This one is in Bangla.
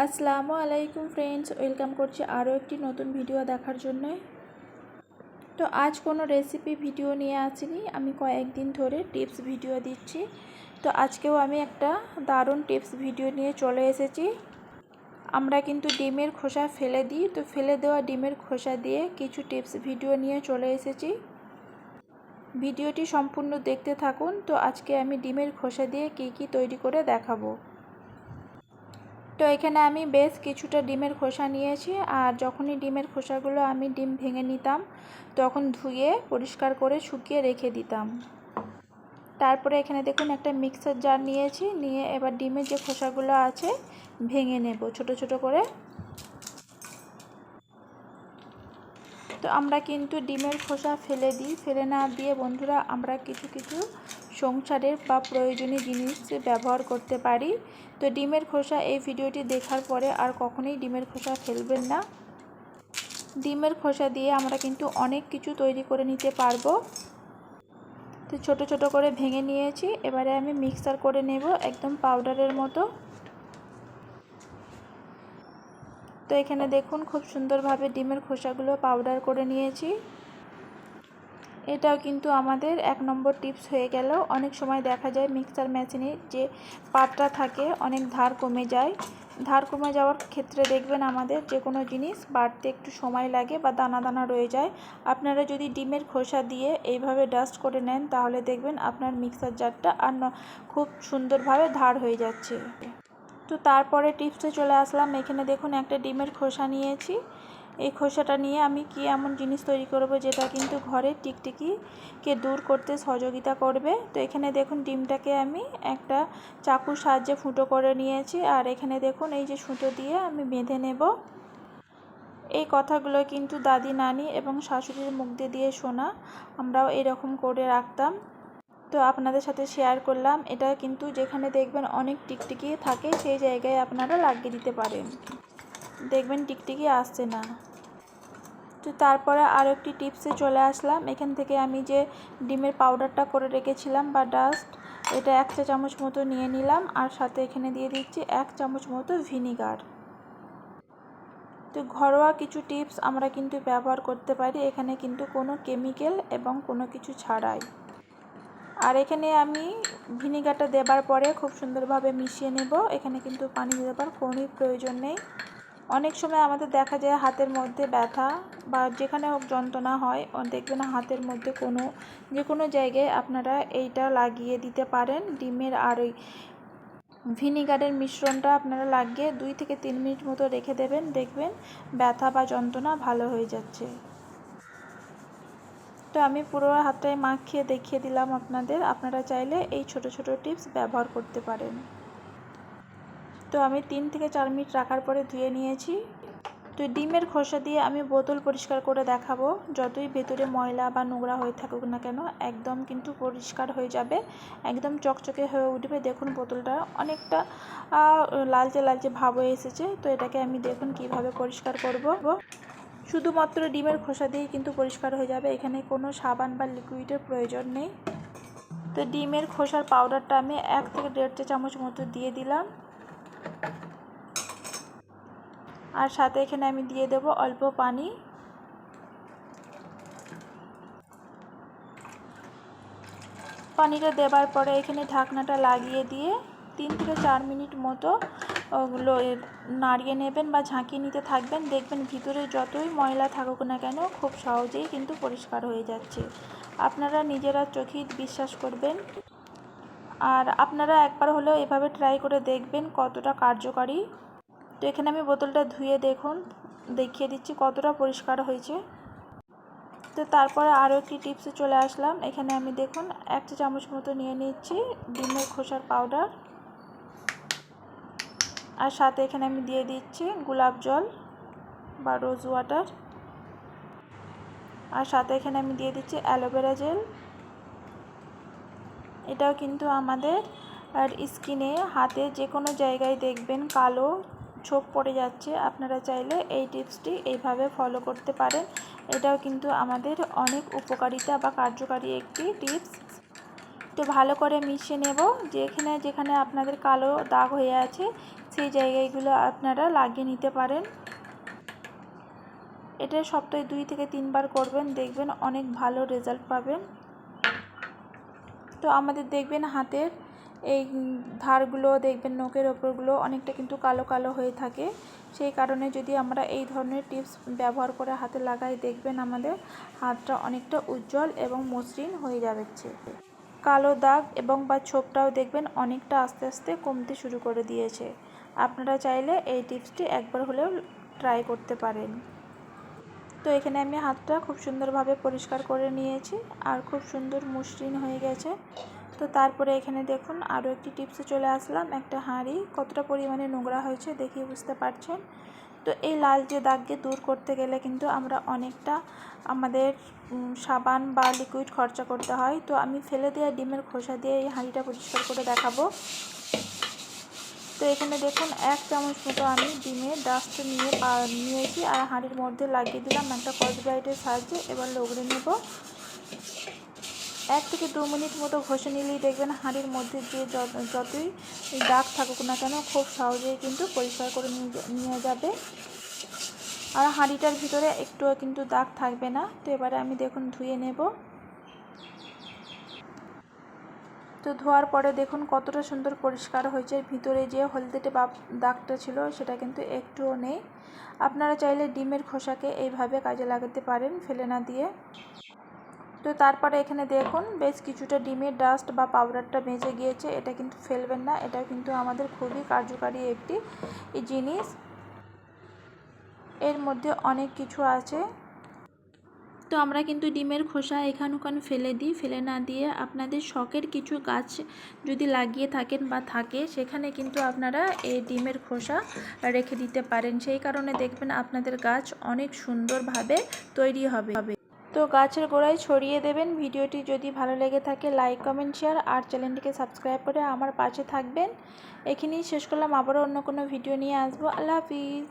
আসসালামু আলাইকুম ফ্রেন্ডস, ওয়েলকাম করছি আরও একটি নতুন ভিডিও দেখার জন্য। তো আজ কোনো রেসিপি ভিডিও নিয়ে আসিনি, আমি কয়েকদিন ধরে টিপস ভিডিও দিচ্ছি। তো আজকেও আমি একটা দারুণ টিপস ভিডিও নিয়ে চলে এসেছি। আমরা কিন্তু ডিমের খোসা ফেলে দিই, তো ফেলে দেওয়া ডিমের খোসা দিয়ে কিছু টিপস ভিডিও নিয়ে চলে এসেছি। ভিডিওটি সম্পূর্ণ দেখতে থাকুন, তো আজকে আমি ডিমের খোসা দিয়ে কি কি তৈরি করে দেখাবো। তো এখানে আমি বেশ কিছুটা ডিমের খোসা নিয়েছি আর যখনই ডিমের খোসাগুলো আমি ডিম ভেঙে নিতাম, তখন ধুয়ে পরিষ্কার করে শুকিয়ে রেখে দিতাম। তারপরে এখানে দেখুন একটা মিক্সার জার নিয়েছি, নিয়ে এবার ডিমের যে খোসাগুলো আছে, ভেঙে নেব ছোট ছোট করে। তো আমরা কিন্তু ডিমের খোসা ফেলে দিই। ফেলে না দিয়ে বন্ধুরা আমরা কিছু কিছু সংসারের বা প্রয়োজনীয় জিনিস ব্যবহার করতে পারি। তো ডিমের খোসা এই ভিডিওটি দেখার পরে আর কখনোই ডিমের খোসা ফেলবেন না। ডিমের খোসা দিয়ে আমরা কিন্তু অনেক কিছু তৈরি করে নিতে পারব। তো ছোট ছোট করে ভেঙে নিয়েছি। এবারে আমি মিক্সার করে নেব একদম পাউডারের মতো। তো এখানে দেখুন, খুব সুন্দরভাবে ডিমের খোসাগুলো পাউডার করে নিয়েছি। এটাও কিন্তু আমাদের এক নম্বর টিপস হয়ে গেল। অনেক সময় দেখা যায় মিক্সার মেশিনে যে পাটটা থাকে, অনেক ধার কমে যায়। ধার কমে যাওয়ার ক্ষেত্রে দেখবেন আমাদের যে কোনো জিনিস বাড়তে একটু সময় লাগে বা দানা দানা রয়ে যায়। আপনারা যদি ডিমের খোসা দিয়ে এইভাবে ডাস্ট করে নেন, তাহলে দেখবেন আপনার মিক্সার জারটা আর খুব সুন্দরভাবে ধার হয়ে যাচ্ছে। তো তারপরে টিপসে চলে আসলাম, এখানে দেখুন একটা ডিমের খোসা নিয়েছি। এই খোসাটা নিয়ে আমি কি এমন জিনিস তৈরি করব যেটা কিন্তু ঘরের টিকটিকিকে দূর করতে সহযোগিতা করবে? তো এখানে দেখুন ডিমটাকে আমি একটা চাকুর সাহায্যে ফুটো করে নিয়েছি আর এখানে দেখুন এই যে সুতো দিয়ে আমি বেঁধে নেব। এই কথাগুলো কিন্তু দাদি, নানি এবং শাশুড়ির মুখ দিয়ে শোনা আমরাও এরকম করে রাখতাম। তো আপনাদের সাথে শেয়ার করলাম। এটা কিন্তু যেখানে দেখবেন অনেক টিকটিকি থাকে, সেই জায়গায় আপনারা লাগিয়ে দিতে পারেন। দেখবেন টিকটিকি আসছে না। তো তারপরে আরও একটি টিপসে চলে আসলাম। এখান থেকে আমি যে ডিমের পাউডারটা করে রেখেছিলাম বা ডাস্ট এটা এক চা চামচ মতো নিয়ে নিলাম। আর সাথে এখানে দিয়ে দিচ্ছি এক চামচ মতো ভিনিগার তো ঘরোয়া কিছু টিপস আমরা কিন্তু ব্যবহার করতে পারি। এখানে কিন্তু কোনো কেমিক্যাল এবং কোনো কিছু ছাড়াই। আর এখানে আমি ভিনিগারটা দেবার পরে খুব সুন্দরভাবে মিশিয়ে নেব। এখানে কিন্তু পানি দেবার কোনোই প্রয়োজন নেই। অনেক সময় আমাদের দেখা যায় হাতের মধ্যে ব্যথা বা যেখানে হোক যন্ত্রণা হয় দেখবেন হাতের মধ্যে কোনো, যে কোনো জায়গায় আপনারা এইটা লাগিয়ে দিতে পারেন। ডিমের আর ওই ভিনিগারের মিশ্রণটা আপনারা লাগিয়ে দুই থেকে তিন মিনিট মতো রেখে দেবেন। দেখবেন ব্যথা বা যন্ত্রণা ভালো হয়ে যাচ্ছে। তো আমি পুরো হাতটায় মাখিয়ে দেখিয়ে দিলাম আপনাদের। আপনারা চাইলে এই ছোট ছোট টিপস ব্যবহার করতে পারেন। তো আমি তিন থেকে চার মিনিট রাখার পরে ধুয়ে নিয়েছি। তো ডিমের খোসা দিয়ে আমি বোতল পরিষ্কার করে দেখাবো। যতই ভেতরে ময়লা বা নোংরা হয়ে থাকুক না কেন, একদম কিন্তু পরিষ্কার হয়ে যাবে। একদম চকচকে হয়ে উঠবে। দেখুন বোতলটা অনেকটা লালচে লালচে ভাব হয়ে এসেছে। তো এটাকে আমি দেখুন কীভাবে পরিষ্কার করব। শুধুমাত্র ডিমের খোসা দিয়েই কিন্তু পরিষ্কার হয়ে যাবে। এখানে কোনো সাবান বা লিকুইডের প্রয়োজন নেই। তো ডিমের খোসার পাউডারটা আমি এক থেকে দেড় চা চামচ মতো দিয়ে দিলাম। আর সাথে এখানে আমি দিয়ে দেব অল্প পানি। পানিটা দেবার পরে এখানে ঢাকনাটা লাগিয়ে দিয়ে তিন থেকে চার মিনিট মতো ওগুলো নাড়িয়ে নেবেন বা ঝাঁকিয়ে নিতে থাকবেন। দেখবেন ভিতরে যতই ময়লা থাকুক না কেন, খুব সহজেই কিন্তু পরিষ্কার হয়ে যাচ্ছে। আপনারা নিজেরা চোখে বিশ্বাস করবেন। আর আপনারা একবার হলেও এভাবে ট্রাই করে দেখবেন কতটা কার্যকারী। তো এখানে আমি বোতলটা ধুয়ে দেখুন, দেখিয়ে দিচ্ছি কতটা পরিষ্কার হয়েছে। তো তারপরে আরও একটি টিপসে চলে আসলাম। এখানে আমি দেখুন, এক চামচ মতো নিয়ে নিচ্ছি, ডিমের খোসার পাউডার আর সাথে এখানে আমি দিয়ে দিচ্ছি গোলাপ জল বা রোজ ওয়াটার আর সাথে এখানে আমি দিয়ে দিচ্ছি অ্যালোভেরা জেল এটাও কিন্তু আমাদের, আর স্কিনে হাতে যে কোনো জায়গায় দেখবেন কালো ছোপ পড়ে যাচ্ছে, আপনারা চাইলে এই টিপসটি এইভাবে ফলো করতে পারেন। এটাও কিন্তু আমাদের অনেক উপকারিতা বা কার্যকারী একটি টিপস। তো ভালো করে মিশিয়ে নেব, যেখানে যেখানে আপনাদের কালো দাগ হয়ে আছে সেই জায়গাগুলো আপনারা লাগিয়ে নিতে পারেন। এটা সপ্তাহে দুই থেকে তিনবার করবেন, দেখবেন অনেক ভালো রেজাল্ট পাবেন। তো আমাদের দেখবেন হাতের এই ধারগুলো, দেখবেন নখের ওপরগুলো অনেকটা কিন্তু কালো কালো হয়ে থাকে। সেই কারণে যদি আমরা এই ধরনের টিপস ব্যবহার করে হাতে লাগাই, দেখবেন আমাদের হাতটা অনেকটা উজ্জ্বল এবং মসৃণ হয়ে যাচ্ছে। কালো দাগ এবং বা ছোপটাও দেখবেন অনেকটা আস্তে আস্তে কমতে শুরু করে দিয়েছে। আপনারা চাইলে এই টিপসটি একবার হলেও ট্রাই করতে পারেন। তো এখানে আমি হাতটা খুব সুন্দরভাবে পরিষ্কার করে নিয়েছি আর খুব সুন্দর মসৃণ হয়ে গেছে। তো তারপরে এখানে দেখুন আরও একটি টিপসে চলে আসলাম, একটা হাঁড়ি কতটা পরিমাণে নোংরা হয়েছে দেখিয়ে বুঝতে পারছেন। তো এই লাল যে দাগকে দূর করতে গেলে কিন্তু আমরা অনেকটা আমাদের সাবান বা লিকুইড খরচা করতে হয়। তো আমি ফেলে দেওয়া ডিমের খোসা দিয়ে এই হাঁড়িটা পরিষ্কার করে দেখাবো। তো এখানে দেখুন, এক চামচ মতো আমি ডিমের ডাস্ট নিয়ে নিয়েছি আর হাঁড়ির মধ্যে লাগিয়ে দিলাম একটা কচ ব্রাইটের সাহায্যে। এবার লগড়ে নেব। এক থেকে দু মিনিট মতো ঘষে নিলেই দেখবেন হাঁড়ির মধ্যে যে যতই দাগ থাকুক না কেন খুব সহজেই কিন্তু পরিষ্কার করে নিয়ে যাবে। আর হাঁড়িটার ভিতরে একটুও কিন্তু দাগ থাকবে না। তো এবারে আমি দেখুন ধুয়ে নেব। তো ধোয়ার পরে দেখুন কতটা সুন্দর পরিষ্কার হয়েছে। ভিতরে যে হলদেটে বা দাগটা ছিল সেটা কিন্তু একটুও নেই। আপনারা চাইলে ডিমের খোসাকে এইভাবে কাজে লাগাতে পারেন ফেলে না দিয়ে। তো তারপরে এখানে দেখুন, বেশ কিছুটা ডিমের ডাস্ট বা পাউডারটা বেঁচে গিয়েছে। এটা কিন্তু ফেলবেন না, এটা কিন্তু আমাদের খুবই কার্যকারী একটি জিনিস। এর মধ্যে অনেক কিছু আছে। তো আমরা কিন্তু ডিমের খোসা এখান ওখান ফেলে দিই। ফেলে না দিয়ে আপনাদের শখের কিছু গাছ যদি লাগিয়ে থাকেন বা থাকে, সেখানে কিন্তু আপনারা এই ডিমের খোসা রেখে দিতে পারেন। সেই কারণে দেখবেন আপনাদের গাছ অনেক সুন্দরভাবে তৈরি হবে। তো গাছের গোড়ায় ছড়িয়ে দেবেন। ভিডিওটি যদি ভালো লেগে থাকে লাইক কমেন্ট শেয়ার আর চ্যানেলটিকে সাবস্ক্রাইব করে আমার পাশে থাকবেন। এখানেই শেষ করলাম। আবারও অন্য কোনো ভিডিও নিয়ে আসব। আল্লাহ হাফিজ।